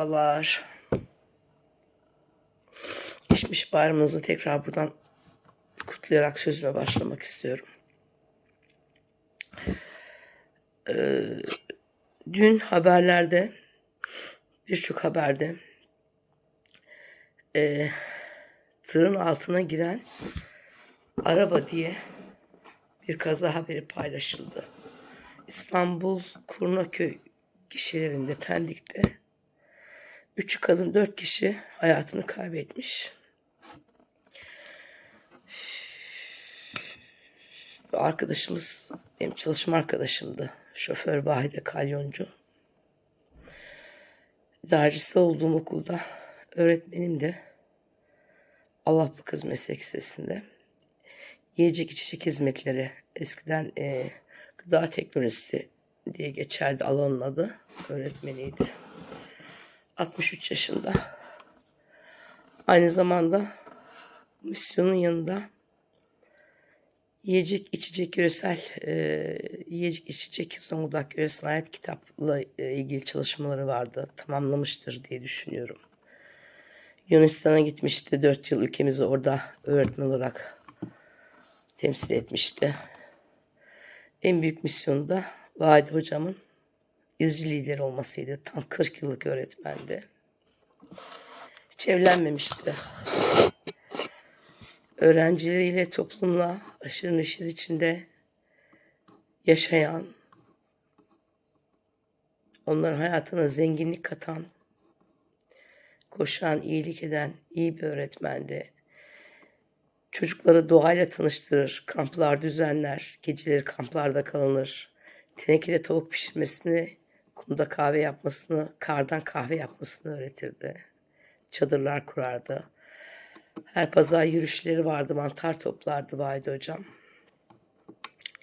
Merhabalar. Geçmiş bayramınızı tekrar buradan kutlayarak sözüme başlamak istiyorum. Ee, dün haberlerde, birçok haberde e, tırın altına giren araba diye bir kaza haberi paylaşıldı. İstanbul Kurnaköy gişelerinde Pendik'te üç kadın dört kişi hayatını kaybetmiş. Arkadaşımız benim çalışma arkadaşımdı. Şoför Vahide Kalyoncu. İdarecisi olduğum okulda öğretmenim de Allah'lı Kız Meslek Lisesi'nde yiyecek içecek hizmetleri eskiden e, gıda teknolojisi diye geçerdi alanın adı öğretmeniydi. 63 yaşında. Aynı zamanda misyonun yanında yiyecek içecek yöresel e, yiyecek içecek Zonguldak yöresine ait kitapla e, ilgili çalışmaları vardı. Tamamlamıştır diye düşünüyorum. Yunanistan'a gitmişti. 4 yıl ülkemizi orada öğretmen olarak temsil etmişti. En büyük misyonu da Vahide hocamın izci lider olmasıydı. Tam 40 yıllık öğretmendi. Hiç evlenmemişti. Öğrencileriyle, toplumla aşırı neşir içinde yaşayan, onların hayatına zenginlik katan, koşan, iyilik eden iyi bir öğretmendi. Çocukları doğayla tanıştırır, kamplar düzenler, geceleri kamplarda kalınır. Tenekede tavuk pişirmesini, kumda kahve yapmasını, kardan kahve yapmasını öğretirdi. Çadırlar kurardı. Her pazar yürüyüşleri vardı, mantar toplardı Vahide hocam.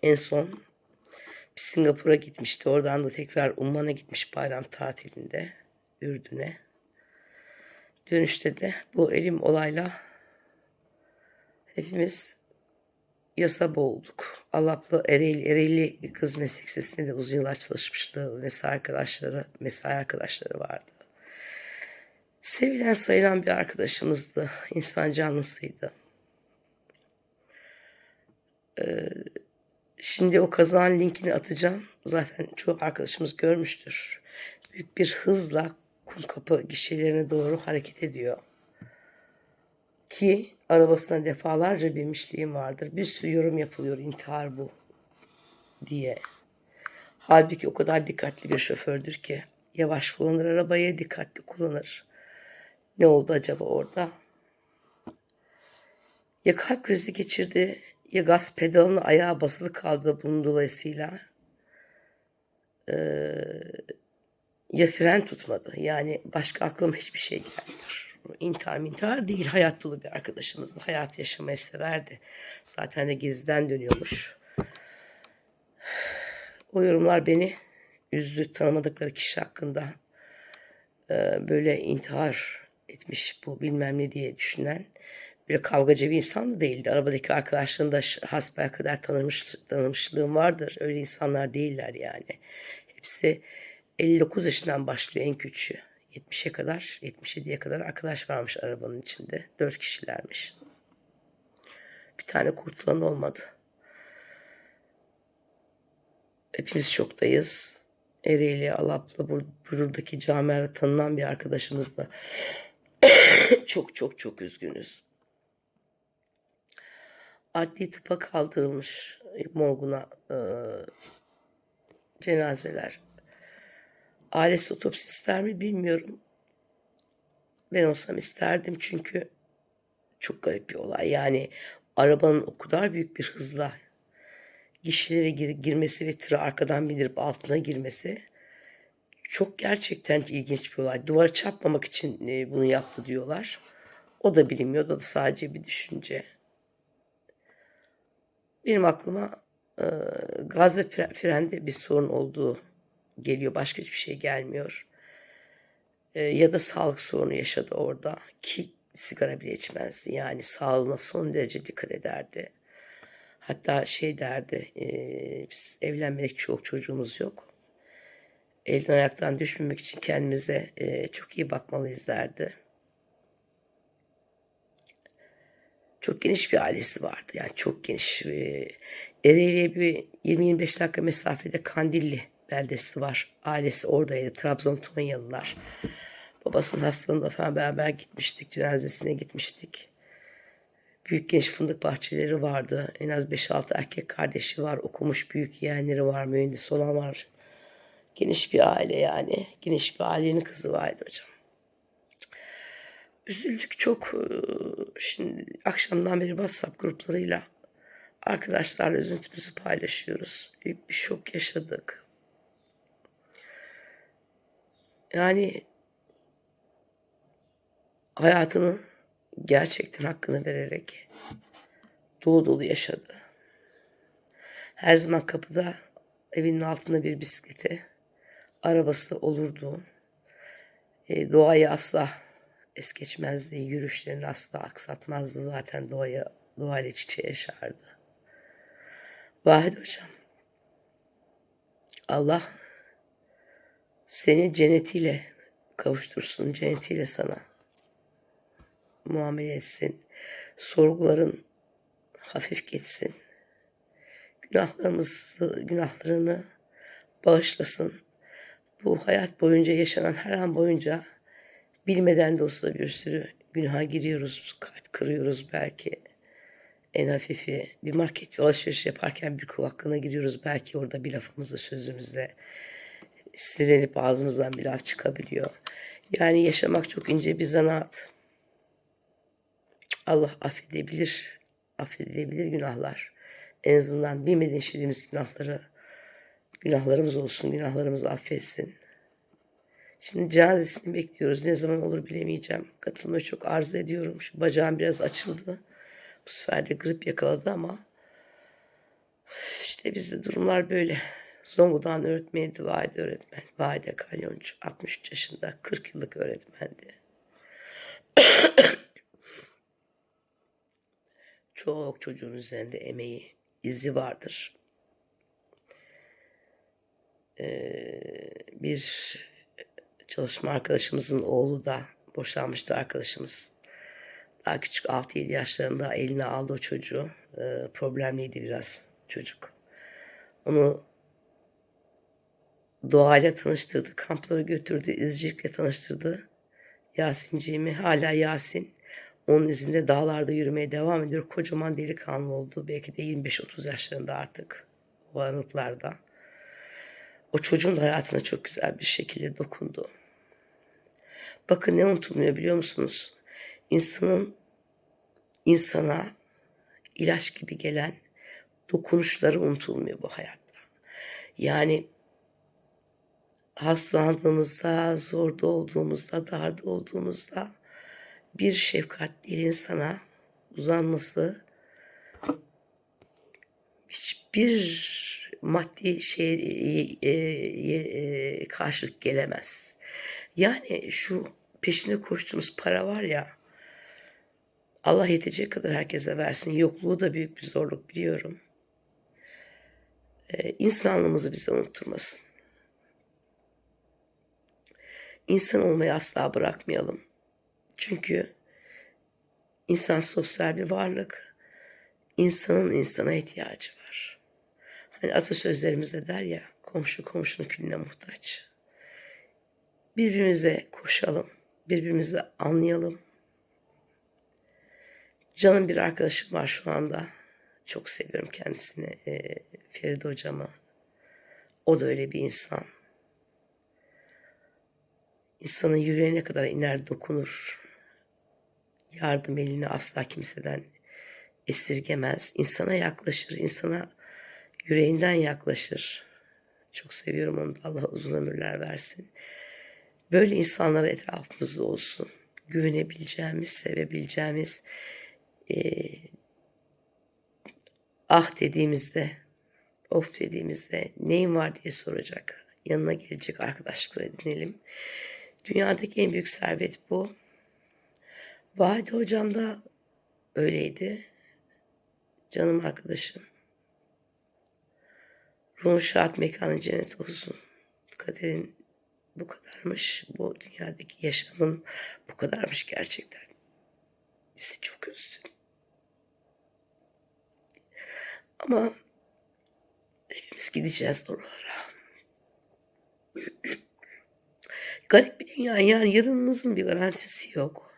En son bir Singapur'a gitmişti. Oradan da tekrar Umman'a gitmiş bayram tatilinde. Ürdün'e. Dönüşte de bu elim olayla hepimiz yasa boğulduk. Alaplı Ereğli, Ereğli Kız Meslek de uzun yıllar çalışmıştı. Mesai arkadaşları, mesai arkadaşları vardı. Sevilen sayılan bir arkadaşımızdı. İnsan canlısıydı. Ee, şimdi o kazanın linkini atacağım. Zaten çoğu arkadaşımız görmüştür. Büyük bir hızla kum kapı gişelerine doğru hareket ediyor. Ki arabasına defalarca binmişliğim vardır. Bir sürü yorum yapılıyor intihar bu diye. Halbuki o kadar dikkatli bir şofördür ki yavaş kullanır arabayı, dikkatli kullanır. Ne oldu acaba orada? Ya kalp krizi geçirdi ya gaz pedalına ayağı basılı kaldı bunun dolayısıyla. Ee, ya fren tutmadı. Yani başka aklıma hiçbir şey gelmiyor. İntihar intihar değil. Hayat dolu bir arkadaşımızdı. Hayat yaşamayı severdi. Zaten de geziden dönüyormuş. O yorumlar beni üzdü. Tanımadıkları kişi hakkında e, böyle intihar etmiş bu bilmem ne diye düşünen böyle kavgacı bir insan da değildi. Arabadaki arkadaşlarını da hasbel kadar tanımış, tanımışlığım vardır. Öyle insanlar değiller yani. Hepsi 59 yaşından başlıyor en küçüğü. 70'e kadar, 77'ye kadar arkadaş varmış arabanın içinde. 4 kişilermiş. Bir tane kurtulan olmadı. Hepimiz şoktayız. Ereğli, Alaplı, bur buradaki camiada tanınan bir arkadaşımız da çok çok çok üzgünüz. Adli tıpa kaldırılmış morguna e, cenazeler. Ailesi otopsi ister mi bilmiyorum. Ben olsam isterdim çünkü çok garip bir olay. Yani arabanın o kadar büyük bir hızla gişelere gir girmesi ve tıra arkadan bindirip altına girmesi çok gerçekten ilginç bir olay. Duvara çarpmamak için e, bunu yaptı diyorlar. O da bilinmiyor. O da sadece bir düşünce. Benim aklıma e, gaz ve frende bir sorun olduğu geliyor. Başka hiçbir şey gelmiyor. E, ya da sağlık sorunu yaşadı orada. Ki sigara bile içmezdi. Yani sağlığına son derece dikkat ederdi. Hatta şey derdi, e, biz evlenmedik çok çocuğumuz yok. elden ayaktan düşmemek için kendimize e, çok iyi bakmalıyız derdi. Çok geniş bir ailesi vardı. Yani çok geniş. E, Ereğli'ye bir 20-25 dakika mesafede Kandilli beldesi var. Ailesi oradaydı. Trabzon Tonyalılar. Babasının hastalığında falan beraber gitmiştik. Cenazesine gitmiştik. Büyük genç fındık bahçeleri vardı. En az 5-6 erkek kardeşi var. Okumuş büyük yeğenleri var. Mühendis olan var. Geniş bir aile yani. Geniş bir ailenin kızı vardı hocam. Üzüldük çok. Ee, Şimdi akşamdan beri WhatsApp gruplarıyla arkadaşlarla üzüntümüzü paylaşıyoruz. Büyük bir şok yaşadık. Yani hayatını gerçekten hakkını vererek dolu dolu yaşadı. Her zaman kapıda evinin altında bir bisikleti, arabası olurdu. E, doğayı asla es geçmezdi. Yürüyüşlerini asla aksatmazdı. Zaten doğaya, doğayla iç içe yaşardı. Vahid hocam. Allah seni cennetiyle kavuştursun. Cennetiyle sana muamele etsin. Sorguların hafif geçsin. Günahlarımızı, günahlarını bağışlasın. Bu hayat boyunca yaşanan her an boyunca bilmeden de olsa bir sürü günaha giriyoruz. Kalp kırıyoruz belki. En hafifi bir market ve alışveriş yaparken bir kul hakkına giriyoruz. Belki orada bir lafımızla sözümüzle sinirlenip ağzımızdan bir laf çıkabiliyor. Yani yaşamak çok ince bir zanaat. Allah affedebilir, affedilebilir günahlar. En azından bilmeden işlediğimiz günahları, günahlarımız olsun, günahlarımızı affetsin. Şimdi cenazesini bekliyoruz. Ne zaman olur bilemeyeceğim. Katılmayı çok arzu ediyorum. Şu bacağım biraz açıldı. Bu sefer de grip yakaladı ama işte bizde durumlar böyle. Zonguldak'ın öğretmeniydi Vahide öğretmen. Vahide Kalyoncu. 63 yaşında. 40 yıllık öğretmendi. Çok çocuğun üzerinde emeği, izi vardır. Ee, bir çalışma arkadaşımızın oğlu da boşanmıştı arkadaşımız. Daha küçük 6-7 yaşlarında eline aldı o çocuğu. Ee, problemliydi biraz çocuk. Onu doğayla tanıştırdı, kamplara götürdü, izcilikle tanıştırdı. Yasinciğimi hala Yasin. Onun izinde dağlarda yürümeye devam ediyor. Kocaman delikanlı oldu. Belki de 25-30 yaşlarında artık o aralıklarda. O çocuğun hayatına çok güzel bir şekilde dokundu. Bakın ne unutulmuyor biliyor musunuz? İnsanın insana ilaç gibi gelen dokunuşları unutulmuyor bu hayatta. Yani hastalandığımızda, zorda olduğumuzda, darda olduğumuzda bir şefkatli insana uzanması hiçbir maddi şey karşılık gelemez. Yani şu peşine koştuğumuz para var ya Allah yetecek kadar herkese versin. Yokluğu da büyük bir zorluk biliyorum. Ee, insanlığımızı bize unutturmasın. İnsan olmayı asla bırakmayalım. Çünkü insan sosyal bir varlık. İnsanın insana ihtiyacı var. Hani atasözlerimizde der ya komşu komşunun külüne muhtaç. Birbirimize koşalım. Birbirimizi anlayalım. Canım bir arkadaşım var şu anda. Çok seviyorum kendisini. E, Feride hocamı. O da öyle bir insan. İnsanın yüreğine kadar iner dokunur. Yardım elini asla kimseden esirgemez. İnsana yaklaşır. insana yüreğinden yaklaşır. Çok seviyorum onu da Allah uzun ömürler versin. Böyle insanlara etrafımızda olsun. Güvenebileceğimiz, sevebileceğimiz, e, ah dediğimizde, of dediğimizde neyin var diye soracak. Yanına gelecek arkadaşlıklar edinelim. Dünyadaki en büyük servet bu. Vahide hocam da öyleydi. Canım arkadaşım. Ruhun şahat mekanı cennet olsun. Kaderin bu kadarmış. Bu dünyadaki yaşamın bu kadarmış gerçekten. Bizi çok üzdü. Ama hepimiz gideceğiz oralara. Garip bir dünya yani yarınımızın bir garantisi yok.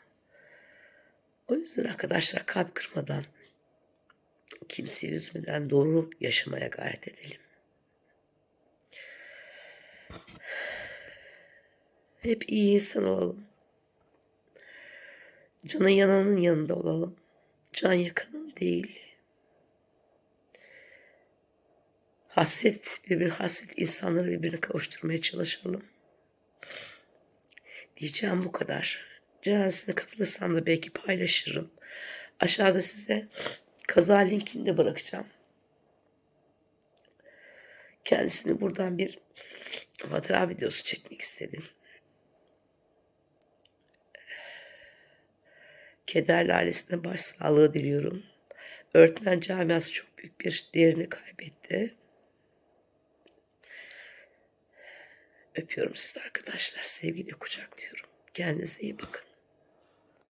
O yüzden arkadaşlar kalp kırmadan, kimseyi üzmeden doğru yaşamaya gayret edelim. Hep iyi insan olalım. Canı yananın yanında olalım. Can yakanın değil. Hasret, birbirine hasret insanları birbirine kavuşturmaya çalışalım. Diyeceğim bu kadar. Cenazesine katılırsam da belki paylaşırım. Aşağıda size kaza linkini de bırakacağım. Kendisini buradan bir hatıra videosu çekmek istedim. Kederli ailesine başsağlığı diliyorum. Öğretmen camiası çok büyük bir değerini kaybetti. Öpüyorum sizi arkadaşlar. Sevgiyle kucaklıyorum. Kendinize iyi bakın.